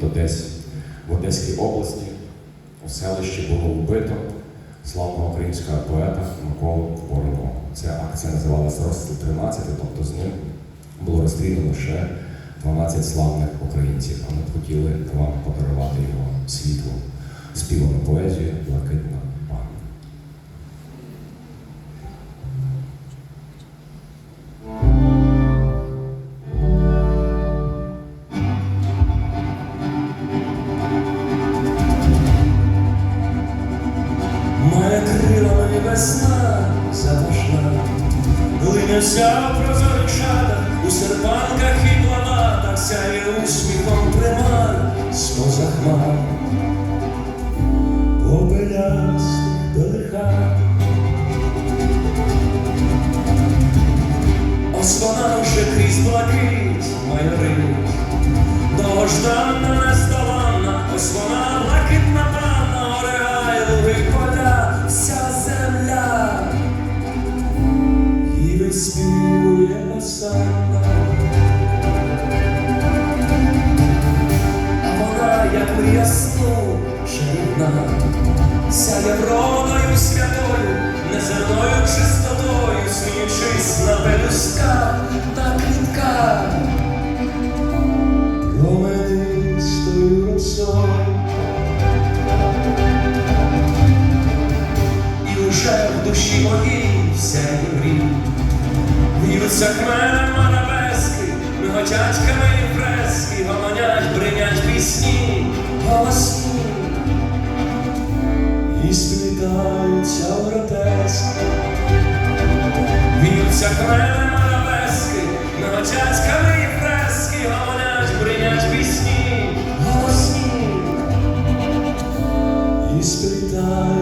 тобто десь в Одеській області у селищі було вбито славного українського поета Миколу Воронова. Ця акція називалася Розстріл 13, тобто з ним було розстріляно ще 12 славних українців. А ми хотіли вам подарувати його світло, співану поезію Блакитна Глинявся прозорий шатах, у серпанках і плаватах сяє усміхом примар з-поза хмар. Попелястих долиха. Вже крізь блакить майорить, довгожданна, сяє вродою святою, неземною чистотою, сміючись на пелюсках, на квітках променистою росою. І уже в душі моїй вся мрій, В'ються хмелем арабески, миготять камені фрески, гомонять, бринять пісні, голосні. І сплітаються в гротески. В'ються хмелем арабески, миготять камені фрески, гомонять, бринять пісні, голосні. І гротески.